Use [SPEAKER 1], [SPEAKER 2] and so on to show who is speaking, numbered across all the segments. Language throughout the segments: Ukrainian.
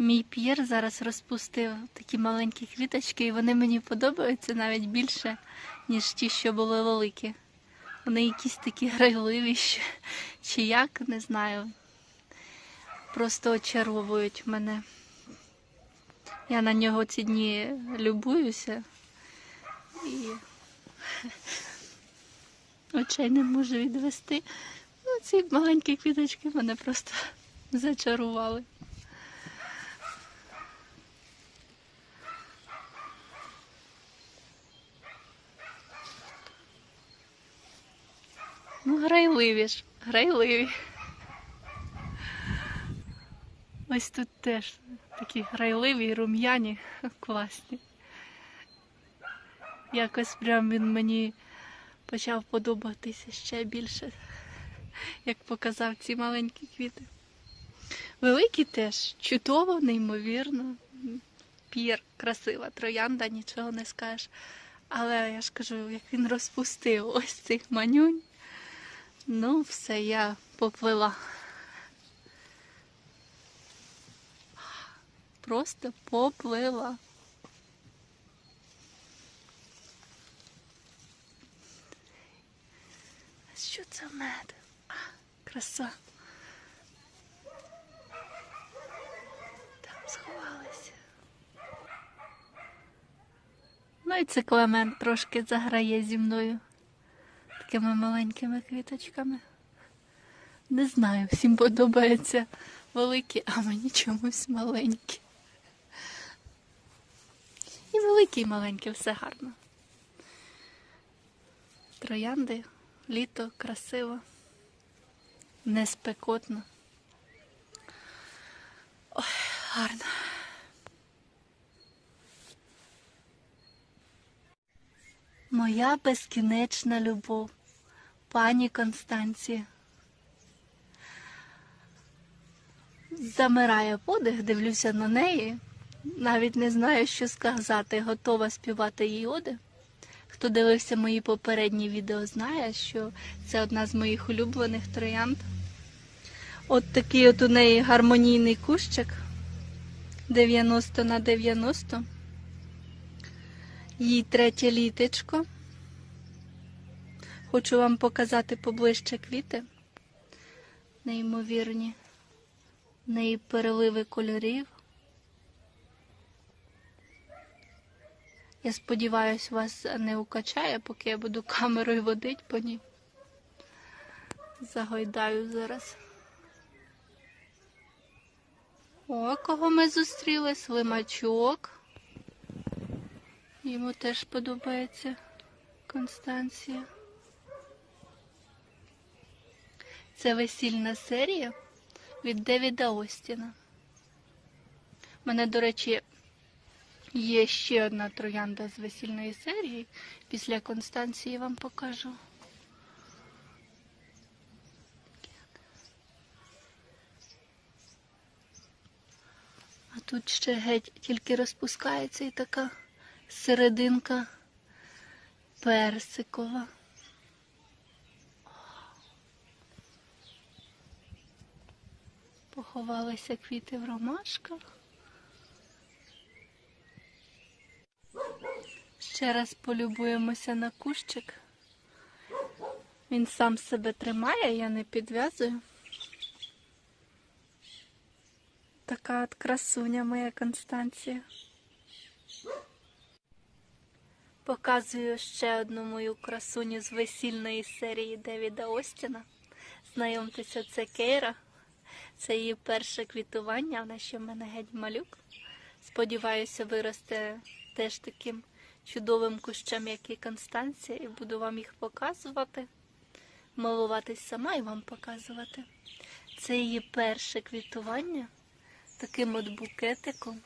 [SPEAKER 1] Мій п'єр зараз розпустив такі маленькі квіточки, і вони мені подобаються навіть більше, ніж ті, що були великі. Вони якісь такі грайливі, чи як, не знаю. Просто очаровують мене. Я на нього ці дні любуюся і очей не можу відвести. Ну, ці маленькі квіточки мене просто зачарували. Ну, грайливі ж, грайливі. Ось тут теж такі грайливі рум'яні, класні. Якось прям він мені почав подобатися ще більше, як показав ці маленькі квіти. Великі теж чудово, неймовірно. Пір, красива троянда, нічого не скажеш. Але я ж кажу, як він розпустив ось цих манюнь. Ну, все, я поплила. Просто поплила. Що це мед? А, краса. Там сховалися. Ну і це Клемент трошки заграє зі мною такими маленькими квіточками. Не знаю, всім подобається великі, а мені чомусь маленькі. І великі, і маленькі, все гарно. Троянди, літо, красиво, не спекотно. Ой, гарно. Моя безкінечна любов, пані Констанція. Замирає подих, дивлюся на неї. Навіть не знаю, що сказати, готова співати її оди. Хто дивився мої попередні відео, знає, що це одна з моїх улюблених троянд. От такий от у неї гармонійний кущик 90 на 90. Їй третє літечко. Хочу вам показати поближче квіти. Неймовірні. Неї переливи кольорів. Я сподіваюся, вас не укачає, поки я буду камерою водити по ній. Загойдаю зараз. О, кого ми зустріли? Слимачок. Йому теж подобається Констанція. Це весільна серія від Девіда Остіна. У мене, до речі, є ще одна троянда з весільної серії. Після Констанції вам покажу. А тут ще геть тільки розпускається і така серединка персикова. Поховалися квіти в ромашках. Ще раз полюбуємося на кущик. Він сам себе тримає, я не підв'язую. Така от красуня моя Констанція. Показую ще одну мою красуню з весільної серії Девіда Остіна. Знайомтеся, це Кейра. Це її перше квітування, вона ще в мене геть малюк. Сподіваюся, виросте теж таким чудовим кущем, як і Констанція, і буду вам їх показувати. Милуватись сама і вам показувати. Це її перше квітування таким от букетиком.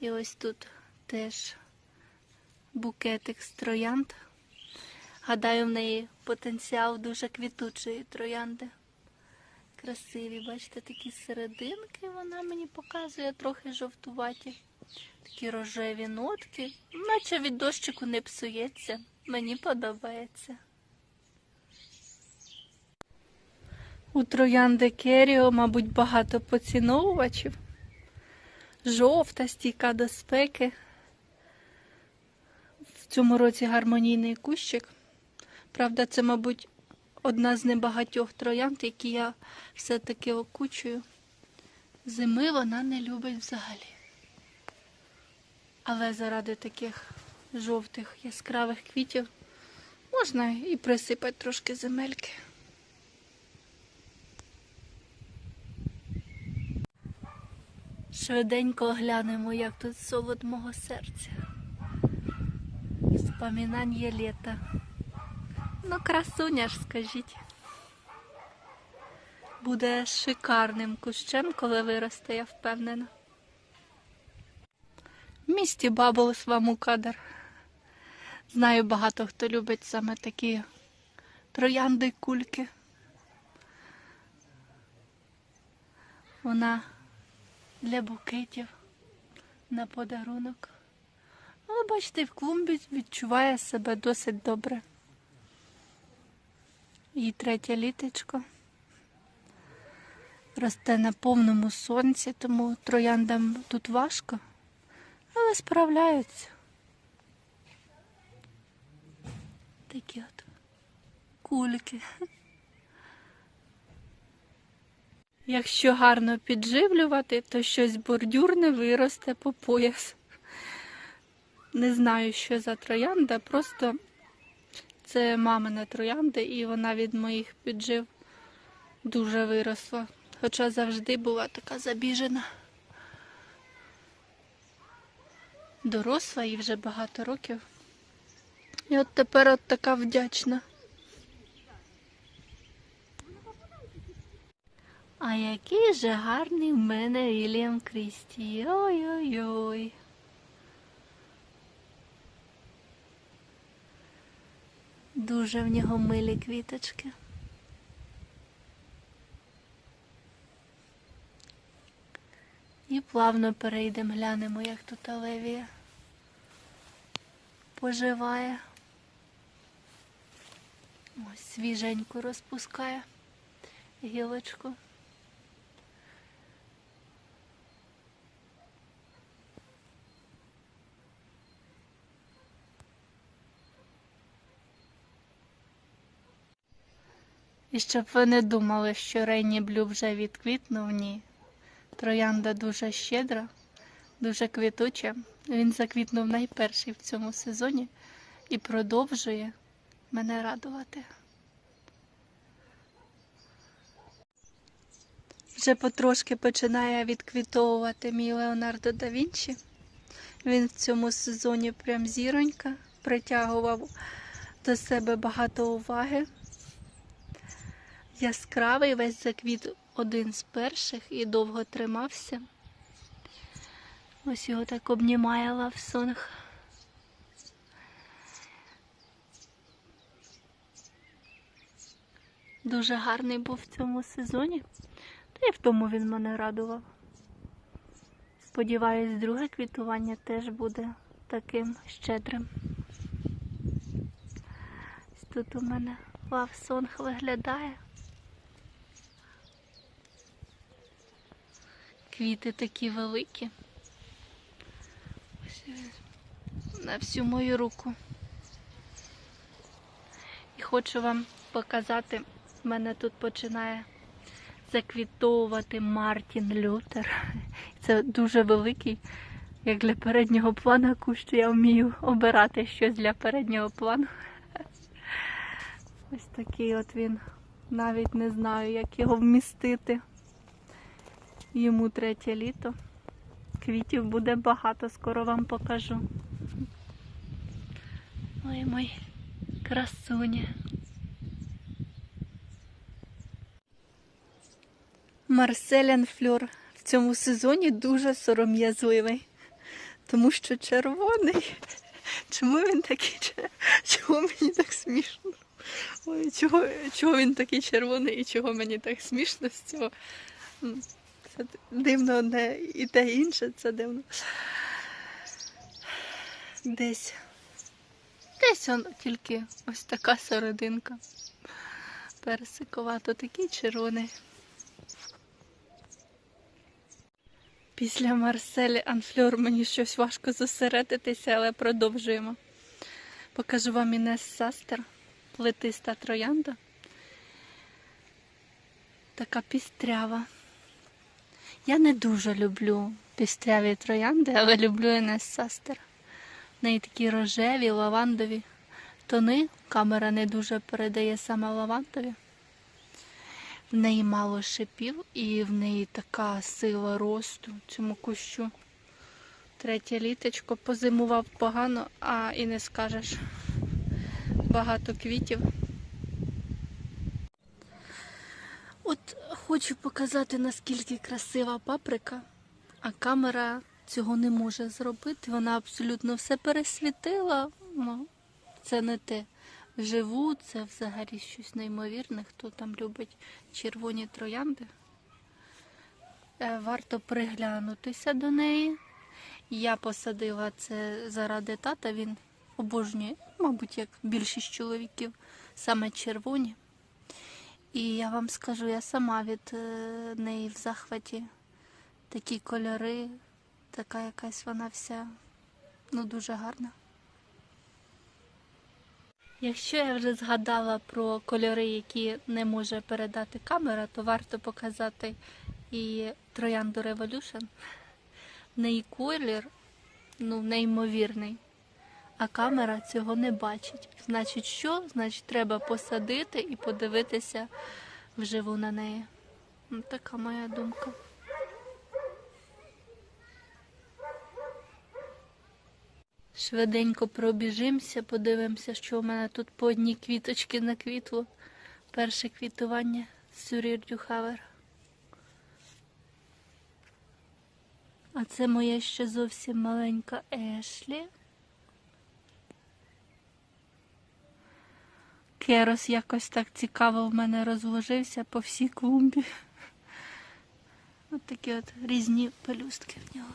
[SPEAKER 1] І ось тут теж букетик з троянд. Гадаю, в неї потенціал дуже квітучої троянди. Красиві, бачите, такі серединки вона мені показує, трохи жовтуваті. Такі рожеві нотки. Наче від дощику не псується. Мені подобається. У троянди Керіо, мабуть, багато поціновувачів. жовта, стійка до спеки. В цьому році гармонійний кущик. Правда, це, мабуть, одна з небагатьох троянд, які я все-таки окучую. Зими вона не любить взагалі. Але заради таких жовтих яскравих квітів можна і присипати трошки земельки. Швиденько оглянемо, як тут солод мого серця. Вспоминання літа. Ну, красуня ж, скажіть. Буде шикарним кущем, коли виросте, я впевнена. В місті Баблс вам у кадр. Знаю, багато хто любить саме такі троянди кульки. Вона для букетів на подарунок. Але бачите, в клумбі відчуває себе досить добре. І третє літечко росте на повному сонці, тому трояндам тут важко, але справляються. Такі от кульки. Якщо гарно підживлювати, то щось бордюрне виросте по пояс. Не знаю, що за троянда, просто це мамина троянда, і вона від моїх піджив дуже виросла. Хоча завжди була така забіжена. Доросла і вже багато років. І от тепер от така вдячна. А який же гарний в мене Вільям Крісті. Ой-ой-ой. Дуже в нього милі квіточки. І плавно перейдемо, глянемо, як тут Олевія поживає. Ось свіженьку розпускає гілочку. І щоб ви не думали, що Рейні Блю вже відквітнув, ні. Троянда дуже щедра, дуже квітуча. Він заквітнув найперший в цьому сезоні і продовжує мене радувати. Вже потрошки починає відквітовувати мій Леонардо да Вінчі. Він в цьому сезоні прям зіронька, притягував до себе багато уваги. Яскравий весь заквіт один з перших і довго тримався. Ось його так обнімає лавсонг. Дуже гарний був в цьому сезоні, та й в тому він мене радував. Сподіваюсь, друге квітування теж буде таким щедрим. Тут у мене лавсонг виглядає. Квіти такі великі. На всю мою руку. І хочу вам показати, в мене тут починає заквітовувати Мартін Лютер. Це дуже великий, як для переднього плану кущ, я вмію обирати щось для переднього плану. Ось такий от він. Навіть не знаю, як його вмістити. Йому третє літо. Квітів буде багато, скоро вам покажу. Ой, мой красуня. Марселян Фльор в цьому сезоні дуже сором'язливий, тому що червоний. Чому він такий Чого мені так смішно? Ой, чого, чого він такий червоний і чого мені так смішно з цього? Це дивно одне і те інше, це дивно. Десь. Десь он тільки ось така серединка. Персикова, то такий червоний. Після Марселі Анфльор мені щось важко зосередитися, але продовжуємо. Покажу вам Інес Састер, плетиста троянда. Така пістрява. Я не дуже люблю пістряві троянди, але люблю Інес Састер. В неї такі рожеві, лавандові тони. Камера не дуже передає саме лавандові. В неї мало шипів і в неї така сила росту цьому кущу. Третє літочко позимував погано, а і не скажеш. Багато квітів. От хочу показати, наскільки красива паприка, а камера цього не може зробити. Вона абсолютно все пересвітила. Це не те. Вживу це взагалі щось неймовірне. Хто там любить червоні троянди. Е, Варто приглянутися до неї. Я посадила це заради тата. Він обожнює, мабуть, як більшість чоловіків, саме червоні. І я вам скажу, я сама від е, неї в захваті. Такі кольори, така якась вона вся ну, дуже гарна. Якщо я вже згадала про кольори, які не може передати камера, то варто показати і Троянду Revolution. В неї колір ну, неймовірний, а камера цього не бачить. Значить, що? Значить, треба посадити і подивитися вживу на неї. Ну, така моя думка. Швиденько пробіжимося, подивимося, що в мене тут по одній квіточки наквітло. Перше квітування Сюрір Дюхавер. А це моя ще зовсім маленька Ешлі. Керос якось так цікаво в мене розложився по всій клумбі. От такі от різні пелюстки в нього.